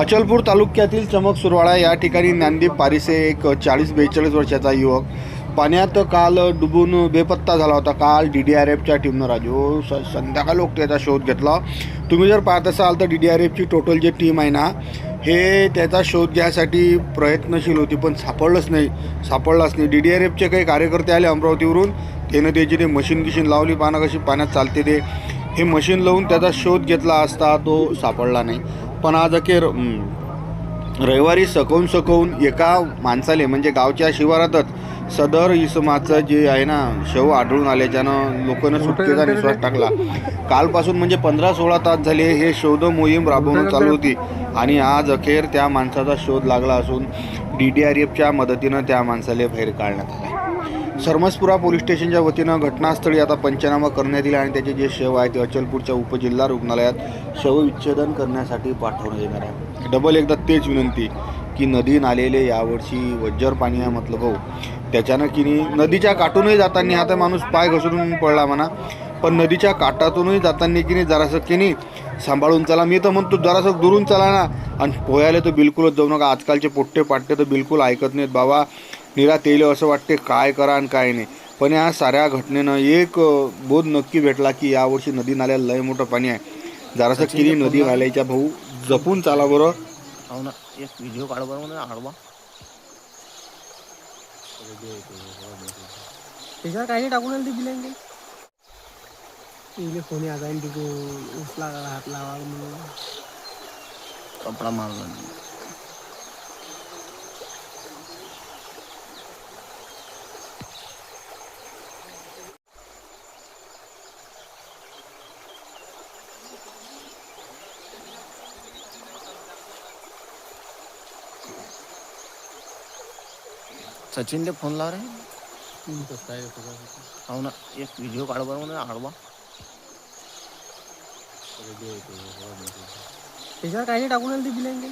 अचलपूर तालुक्यातील चमक सुरवाळा या ठिकाणी ज्ञानदीप पारिसे एक चाळीस बेचाळीस वर्षाचा युवक. पाण्यात काल डुबून बेपत्ता झाला होता. काल डी डी आर एफच्या टीमनं राजू. स संध्याकाळ लोक त्याचा शोध घेतला. तुम्ही जर पाहत असाल तर डी डी आर एफची टोटल जी टीम आहे ना हे त्याचा शोध घ्यायसाठी प्रयत्नशील होती पण सापडलंच नाही. सापडलाच नाही. डी डी आर एफचे काही कार्यकर्ते आले अमरावतीवरून. त्यानं त्याची ते मशीन गिशीन लावली. पानं कशी पाण्यात चालते ते. हे मशीन लावून त्याचा शोध घेतला असता तो सापडला नाही. पण आज अखेर रविवारी सकवून सकवून एका माणसाले म्हणजे गावच्या शिवारातच सदर इसमाचं जे आहे ना शव आढळून आल्याच्यानं लोकांना सुटकेचा निश्वास टाकला. कालपासून म्हणजे पंधरा सोळा तास झाले हे शोध मोहीम राबवणं चालू होती. आणि आज अखेर त्या माणसाचा शोध लागला असून डी डी आर एफच्या मदतीनं त्या माणसाला बाहेर काढण्यात आलं सरमसपुरा पोलीस स्टेशनच्या वतीनं घटनास्थळी आता पंचनामा करण्यात येईल आणि त्याचे जे शव आहे ते अचलपूरच्या उपजिल्हा रुग्णालयात शवविच्छेदन करण्यासाठी पाठवण्यात येणार आहे. डबल एकदा तेच विनंती की नदी नालेले यावर्षी वज्जर पाणी आहे म्हटलं भाऊ. त्याच्यानं की नाही नदीच्या काठूनही जाताना आता माणूस पाय घसरून पडला म्हणा. पण नदीच्या काठातूनही जाताना की नाही जरासं की नाही सांभाळून चला. मी तर म्हणतो जरासं दुरून चला ना. आणि पोहायला तर बिलकुलच जाऊ नका. आजकालचे पोट्टे पाट्टे तर बिलकुल ऐकत नाहीत. बाबा निरा तेल असं वाटते काय करा आणि काय नाही. पण या साऱ्या घटनेनं एक बोध नक्की भेटला की यावर्षी नदी नाल्याला लय मोठं पाणी आहे. जरासं किरी नदी नाल्याच्या भाऊ जपून चाला बरं. हो ना एक व्हिडिओ काढ बरं म्हणून आडवा. त्याच्यावर काही नाही टाकून आलं ते बिलांनी इले कोणी आता तिथे उचला हात लावा म्हणून. कपडा मारला सचिनले फोन लाव रे. हो ना एक व्हिडिओ काढ बरं म्हणून आडवा. त्याच्यावर काही नाही टाकून आलं ते बिलांनी?